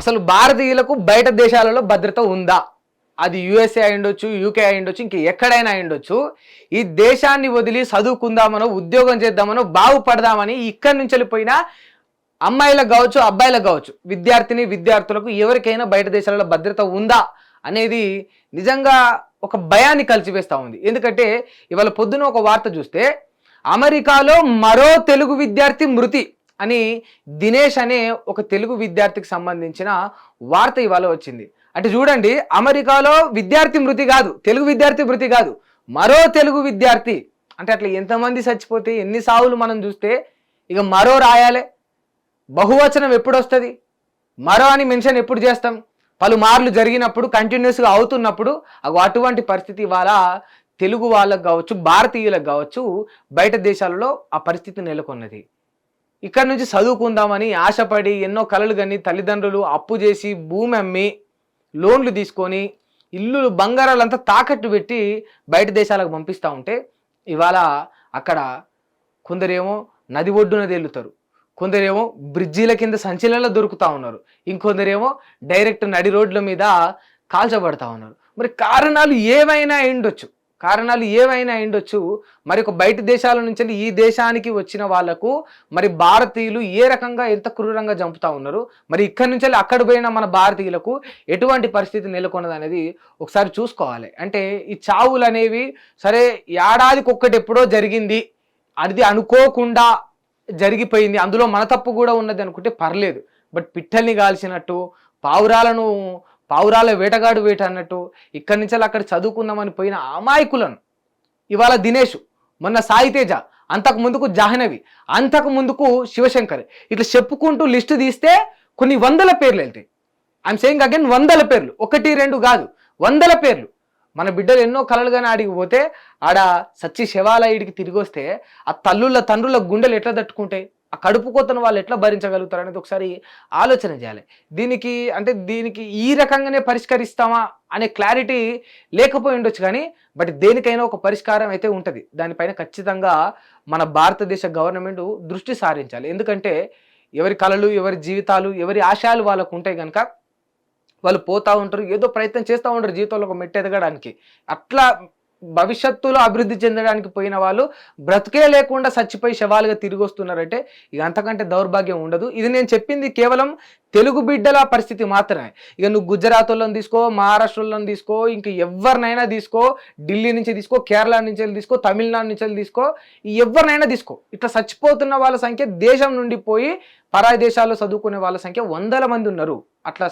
అసలు భారతీయులకు బయట దేశాలలో భద్రత ఉందా? అది యుఎస్ఏ అయిండొచ్చు యూకే అయిండొచ్చు ఇంక ఎక్కడైనా అయిండొచ్చు ఈ దేశాన్ని వదిలి చదువుకుందామనో ఉద్యోగం చేద్దామనో బాగుపడదామని ఇక్కడి నుంచి వెళ్ళిపోయినా అమ్మాయిలకు కావచ్చు అబ్బాయిలకు కావచ్చు విద్యార్థిని విద్యార్థులకు ఎవరికైనా బయట దేశాలలో భద్రత ఉందా అనేది నిజంగా ఒక భయాన్ని కలిసివేస్తూ ఉంది. ఎందుకంటే ఇవాళ పొద్దున ఒక వార్త చూస్తే అమెరికాలో మరో తెలుగు విద్యార్థి మృతి. అని దినేష్ అనే ఒక తెలుగు విద్యార్థికి సంబంధించిన వార్త ఇవాళ వచ్చింది. అంటే చూడండి అమెరికాలో విద్యార్థి మృతి కాదు తెలుగు విద్యార్థి మృతి కాదు మరో తెలుగు విద్యార్థి. అంటే అట్లా ఎంతమంది చచ్చిపోతే ఎన్ని సావులు మనం చూస్తే ఇక మరో రాయాలే. బహువచనం ఎప్పుడు వస్తుంది? మరో అని మెన్షన్ ఎప్పుడు చేస్తాం? పలుమార్లు జరిగినప్పుడు కంటిన్యూస్గా అవుతున్నప్పుడు అగో అటువంటి పరిస్థితి ఇవాళ తెలుగు వాళ్ళకు కావచ్చు భారతీయులకు కావచ్చు బయట దేశాలలో ఆ పరిస్థితి నెలకొన్నది. ఇక్కడ నుంచి చదువుకుందామని ఆశపడి ఎన్నో కలలు కని తల్లిదండ్రులు అప్పు చేసి భూమి అమ్మి లోన్లు తీసుకొని ఇల్లు బంగారాలంతా తాకట్టు పెట్టి బయట దేశాలకు పంపిస్తూ ఉంటే ఇవాళ అక్కడ కొందరేమో నది ఒడ్డున తేలుతారు. కొందరేమో బ్రిడ్జీల కింద సంచలనలో దొరుకుతూ ఉన్నారు. ఇంకొందరేమో డైరెక్ట్ నడి రోడ్ల మీద కాల్చబడతా ఉన్నారు. మరి కారణాలు ఏవైనా ఉండొచ్చు. కారణాలు ఏవైనా అయిండొచ్చు మరి ఒక బయట దేశాల నుంచి వెళ్ళి ఈ దేశానికి వచ్చిన వాళ్ళకు మరి భారతీయులు ఏ రకంగా ఎంత క్రూరంగా చంపుతా ఉన్నారు. మరి ఇక్కడి నుంచి వెళ్ళి అక్కడ పోయిన మన భారతీయులకు ఎటువంటి పరిస్థితి నెలకొన్నది అనేది ఒకసారి చూసుకోవాలి. అంటే ఈ చావులు అనేవి సరే ఏడాదికి ఎప్పుడో జరిగింది. అది అనుకోకుండా జరిగిపోయింది. అందులో మన తప్పు కూడా ఉన్నది అనుకుంటే పర్లేదు. బట్ పిట్టల్ని కాల్చినట్టు పావురాలను పావురాల వేటగాడు వేట అన్నట్టు ఇక్కడి నుంచి అక్కడ చదువుకుందామని పోయిన అమాయకులను. ఇవాళ దినేష్ మొన్న సాయితేజ అంతకు ముందుకు జాహ్నవి అంతకు ముందుకు శివశంకర్. ఇట్లా చెప్పుకుంటూ లిస్టు తీస్తే కొన్ని వందల పేర్లు వెళ్తాయి. ఐఎమ్ సేయింగ్ అగైన్ వందల పేర్లు. ఒకటి రెండు కాదు వందల పేర్లు. మన బిడ్డలు ఎన్నో కలలుగానే ఆడికి పోతే ఆడ సచ్చి శివాలయుడికి తిరిగి వస్తే ఆ తల్లుల తండ్రుల గుండెలు ఎట్లా తట్టుకుంటాయి? ఆ కడుపు కోతను వాళ్ళు ఎట్లా భరించగలుగుతారు అనేది ఒకసారి ఆలోచన చేయాలి. దీనికి అంటే దీనికి ఈ రకంగానే పరిష్కరిస్తామా అనే క్లారిటీ లేకపోయి ఉండొచ్చు కానీ బట్ దేనికైనా ఒక పరిష్కారం అయితే ఉంటుంది. దానిపైన ఖచ్చితంగా మన భారతదేశ గవర్నమెంట్ దృష్టి సారించాలి. ఎందుకంటే ఎవరి కళలు ఎవరి జీవితాలు ఎవరి ఆశయాలు వాళ్ళకు ఉంటాయి కనుక వాళ్ళు పోతూ ఉంటారు ఏదో ప్రయత్నం చేస్తూ ఉంటారు జీవితంలో ఒక మెట్టు ఎదగడానికి. అట్లా భవిష్యత్తులో అభివృద్ధి చెందడానికి పోయిన వాళ్ళు బ్రతికే లేకుండా చచ్చిపోయి శవాలుగా తిరిగి వస్తున్నారంటే ఇక అంతకంటే దౌర్భాగ్యం ఉండదు. ఇది నేను చెప్పింది కేవలం తెలుగు బిడ్డల పరిస్థితి మాత్రమే. ఇక నువ్వు గుజరాత్లో తీసుకో మహారాష్ట్రలో తీసుకో ఇంక ఎవరినైనా తీసుకో ఢిల్లీ నుంచి తీసుకో కేరళ నుంచి వెళ్ళి తీసుకో తమిళనాడు నుంచి తీసుకో ఎవరినైనా తీసుకో. ఇట్లా చచ్చిపోతున్న వాళ్ళ సంఖ్య దేశం నుండి పోయి పరాయి దేశాల్లో చదువుకునే వాళ్ళ సంఖ్య వందల మంది ఉన్నారు. అట్లా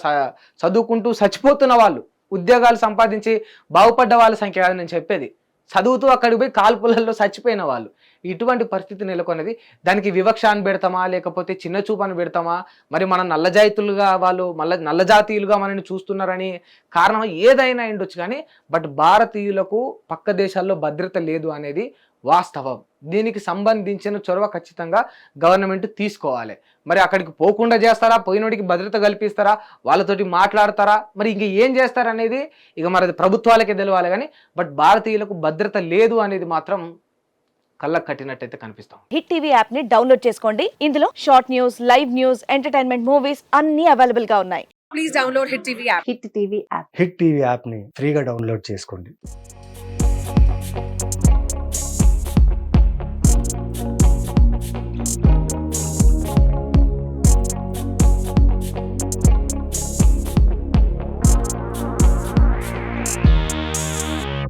చదువుకుంటూ చచ్చిపోతున్న వాళ్ళు. ఉద్యోగాలు సంపాదించి బాగుపడ్డ వాళ్ళ సంఖ్య కాదు నేను చెప్పేది. చదువుతూ అక్కడికి పోయి కాల్పులలో చచ్చిపోయిన వాళ్ళు. ఇటువంటి పరిస్థితి నెలకొన్నది. దానికి వివక్ష అని పెడతామా? లేకపోతే చిన్న చూపు అని పెడతామా? మరి మన నల్లజాతులుగా వాళ్ళు మళ్ళీ నల్ల జాతీయులుగా మనల్ని చూస్తున్నారని కారణం ఏదైనా ఉండొచ్చు కానీ బట్ భారతీయులకు పక్క దేశాల్లో భద్రత లేదు అనేది వాస్తవం. దీనికి సంబంధించిన చొరవ ఖచ్చితంగా గవర్నమెంట్ తీసుకోవాలి. మరి అక్కడికి పోకుండా చేస్తారా? పోయినోడికి భద్రత కల్పిస్తారా? వాళ్ళతోటి మాట్లాడతారా? మరి ఇంక ఏం చేస్తారా అనేది ఇక మరి అది ప్రభుత్వాలకే తెలవాలి కానీ బట్ భారతీయులకు భద్రత లేదు అనేది మాత్రం కళ్ళకు కట్టినట్టయితే కనిపిస్తాం. హిట్ టీవీ యాప్ని డౌన్లోడ్ చేసుకోండి. ఇందులో short news live news entertainment movies అన్ని అవైలబుల్గా ఉన్నాయి. please download Hit TV app. Hit TV app. Hit TV యాప్ని ఫ్రీగా డౌన్లోడ్ చేసుకోండి.